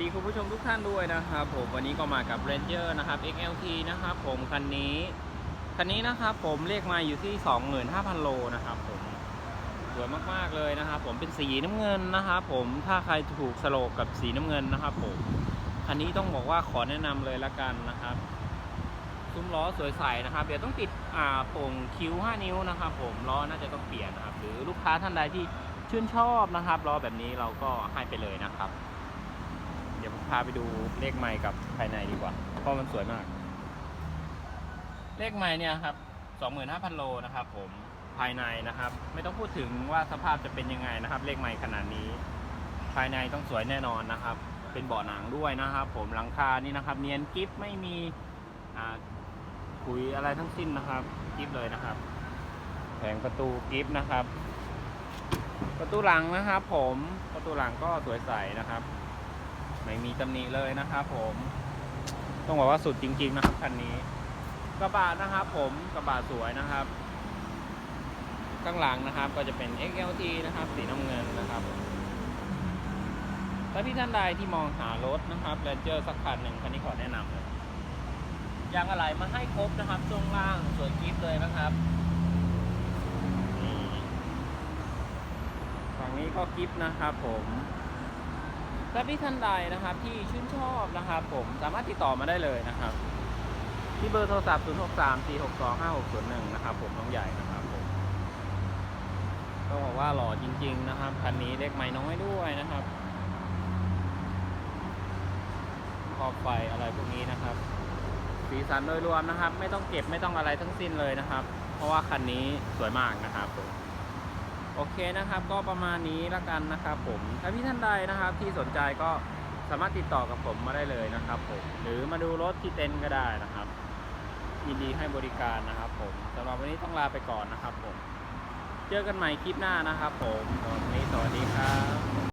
ดีคุณผู้ชมทุกท่านด้วยนะครับผมวันนี้ก็มากับ Ranger นะครับ XLT นะครับผมคันนี้คันนี้นะครับผมเลขมาอยู่ที่ 25,000 โลนะครับผมสวยมากๆเลยนะครับผมเป็นสีน้ำเงินนะครับผมถ้าใครถูกสโลกกับสีน้ำเงินนะครับผมคันนี้ต้องบอกว่าขอแนะนำเลยละกันนะครับซุ้มล้อสวยใสนะครับ เดี๋ยวต้องติดอ่าโป่งคิ้ว 5 นิ้วนะครับผมล้อน่าจะต้องเปลี่ยนนะครับหรือลูกค้าท่านใดที่ชื่นชอบนะครับล้อแบบนี้เราก็ให้ไปเลยนะครับ พาไปดูเลขไม้กับภายในดีกว่า เพราะมันสวยมาก เลขไม้เนี่ยครับ25,000 โลนะครับ ผมภายในนะครับ ไม่ต้องพูดถึงว่าสภาพจะเป็นยังไงนะครับ เลขไม้ขนาดนี้ ภายในต้องสวยแน่นอนนะครับ เป็นเบาะหนังด้วยนะครับ ผมหลังคานี่นะครับ เนียนกิฟไม่มีขุยอะไรทั้งสิ้นนะครับกิฟเลยนะครับแผงประตูกิฟนะครับ ประตูหลังนะครับ ผมประตูหลังก็สวยใสนะครับ ไม่มีตำหนิเลยนะครับผม ต้องบอกว่าสุดจริง ๆ นะครับคันนี้ กระบะนะครับผมกระบะสวยนะครับ ข้างหลังนะครับก็จะเป็น XLT นะครับ สีน้ำเงินนะครับถ้าพี่ท่านใดที่มองหารถนะครับแรนเจอร์สักคันหนึ่งคันนี้ขอแนะนำเลยยางอะไรมาให้ครบนะครับช่วงล่างสวยกิฟเลยนะครับฝั่งนี้ก็กิฟนะครับผม ถ้าพี่ท่านใดนะครับที่ชื่นชอบนะครับผมสามารถติดต่อมาได้เลยนะครับ ที่เบอร์โทรศัพท์ 0 6 3 4 6 2 5 6 0 1 นะครับผมน้องใหญ่นะครับผมต้องบอกว่าหล่อจริง ๆ นะครับคันนี้เล็กไม่น้อยด้วยนะครับขอบไฟอะไรพวกนี้นะครับ สีสันโดยรวมนะครับ ไม่ต้องเก็บไม่ต้องอะไรทั้งสิ้นเลยนะครับ เพราะว่าคันนี้สวยมากนะครับผม โอเคนะครับ ก็ประมาณนี้ละกันนะครับผมถ้าพี่ท่านใดนะครับที่สนใจก็สามารถติดต่อกับผมมาได้เลยนะครับผมหรือมาดูรถที่เต็นท์ก็ได้นะครับยินดีให้บริการนะครับผมสำหรับวันนี้ต้องลาไปก่อนนะครับผม เจอกันใหม่คลิปหน้านะครับผมสวันนี้สวัสดีครับ